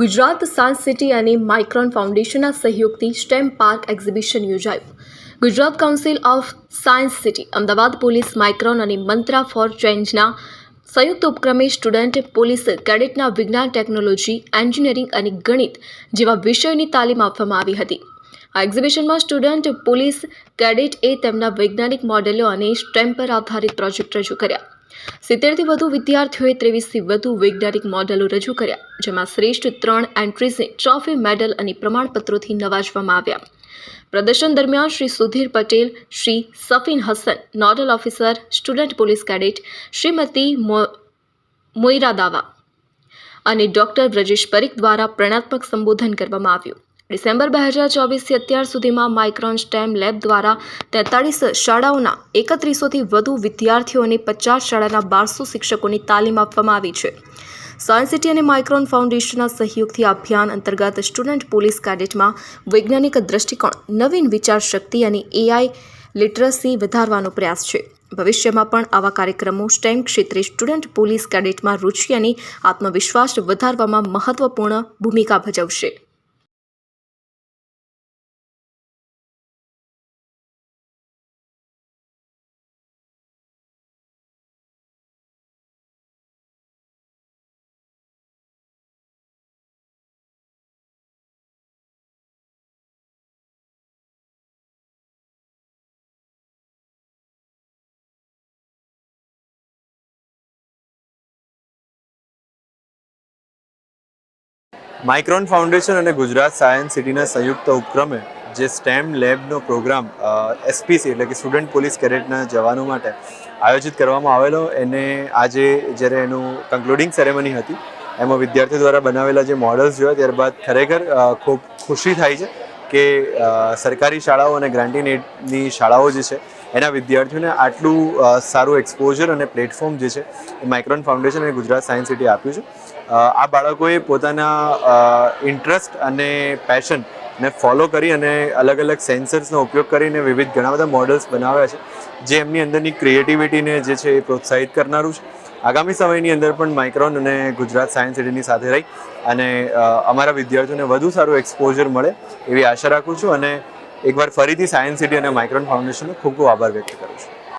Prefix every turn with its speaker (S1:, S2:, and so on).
S1: Gujarat science city અને Micron ફાઉન્ડેશનના સહયોગથી સ્ટેમ પાર્ક એક્ઝિબિશન યોજાયું. Gujarat council of science city, Ahmedabad police Micron અને મંત્રા ફોર ચેન્જના સંયુક્ત ઉપક્રમે સ્ટુડન્ટ, પોલીસ કેડેટના વિજ્ઞાન, ટેકનોલોજી, એન્જિનિયરિંગ અને ગણિત જેવા વિષયોની તાલીમ આપવામાં આવી હતી. આ એક્ઝિબિશનમાં સ્ટુડન્ટ, પોલીસ, કેડેટે તેમના વૈજ્ઞાનિક મોડેલો અને સ્ટેમ્પ પર આધારિત પ્રોજેક્ટ રજૂ કર્યા. સિત્તેરથી વધુ વિદ્યાર્થીઓએ ત્રેવીસથી વધુ વૈજ્ઞાનિક મોડેલો રજૂ કર્યા, જેમાં શ્રેષ્ઠ ત્રણ એન્ટ્રીઝને ટ્રોફી, મેડલ અને પ્રમાણપત્રોથી નવાજવામાં આવ્યા. પ્રદર્શન દરમિયાન Shri Sudhir Patel, Shri Safin Hasan, nodal officer, student, police cadet, Shrimati Moira Dawa અને ડોક્ટર બ્રજેશ પરીખ દ્વારા પ્રણાત્મક સંબોધન કરવામાં આવ્યું. ડિસેમ્બર બે હજાર ચોવીસથી અત્યાર સુધીમાં માઇક્રોન સ્ટેમ લેબ દ્વારા તેતાળીસ શાળાઓના એકત્રીસોથી વધુ વિદ્યાર્થીઓને પચાસ શાળાના બારસો શિક્ષકોની તાલીમ આપવામાં આવી છે. સાયન્સ સિટી અને માઇક્રોન ફાઉન્ડેશનના સહયોગથી અભિયાન અંતર્ગત સ્ટુડન્ટ પોલીસ કેડેટમાં વૈજ્ઞાનિક દ્રષ્ટિકોણ, નવીન વિચાર શક્તિ અને એઆઈ લિટરસી વધારવાનો પ્રયાસ છે. ભવિષ્યમાં પણ આવા કાર્યક્રમો સ્ટેમ ક્ષેત્રે સ્ટુડન્ટ પોલીસ કેડેટમાં રુચિ અને આત્મવિશ્વાસ વધારવામાં મહત્વપૂર્ણ ભૂમિકા ભજવશે.
S2: માઇક્રોન ફાઉન્ડેશન અને ગુજરાત સાયન્સ સિટીના સંયુક્ત ઉપક્રમે જે સ્ટેમ લેબનો પ્રોગ્રામ એસપીસી એટલે કે સ્ટુડન્ટ પોલીસ કેડેટના જવાનો માટે આયોજિત કરવામાં આવેલો. એને આજે જ્યારે એનું કન્ક્લુડિંગ સેરેમની હતી, એમાં વિદ્યાર્થીઓ દ્વારા બનાવેલા જે મોડલ્સ જોયા, ત્યારબાદ ખરેખર ખૂબ ખુશી થાય છે કે સરકારી શાળાઓ અને ગ્રાન્ટીન એડની શાળાઓ જે છે એના વિદ્યાર્થીઓને આટલું સારું એક્સપોઝર અને પ્લેટફોર્મ જે છે, એ માઇક્રોન ફાઉન્ડેશન અને ગુજરાત સાયન્સ સિટી આપ્યું છે. આ બાળકોએ પોતાના ઇન્ટરેસ્ટ અને પેશન ને ફોલો કરી અને અલગ અલગ સેન્સર્સનો ઉપયોગ કરીને વિવિધ ઘણા બધા મોડલ્સ બનાવ્યા છે, જે એમની અંદરની ક્રિએટિવિટીને જે છે એ પ્રોત્સાહિત કરનારું છે. આગામી સમયની અંદર પણ માઇક્રોન અને ગુજરાત સાયન્સ સિટીની સાથે રહી અને અમારા વિદ્યાર્થીઓને વધુ સારું એક્સપોઝર મળે એવી આશા રાખું છું અને એકવાર ફરીથી સાયન્સ સિટી અને માઇક્રોન ફાઉન્ડેશનનો ખૂબ ખૂબ આભાર વ્યક્ત કરું છું.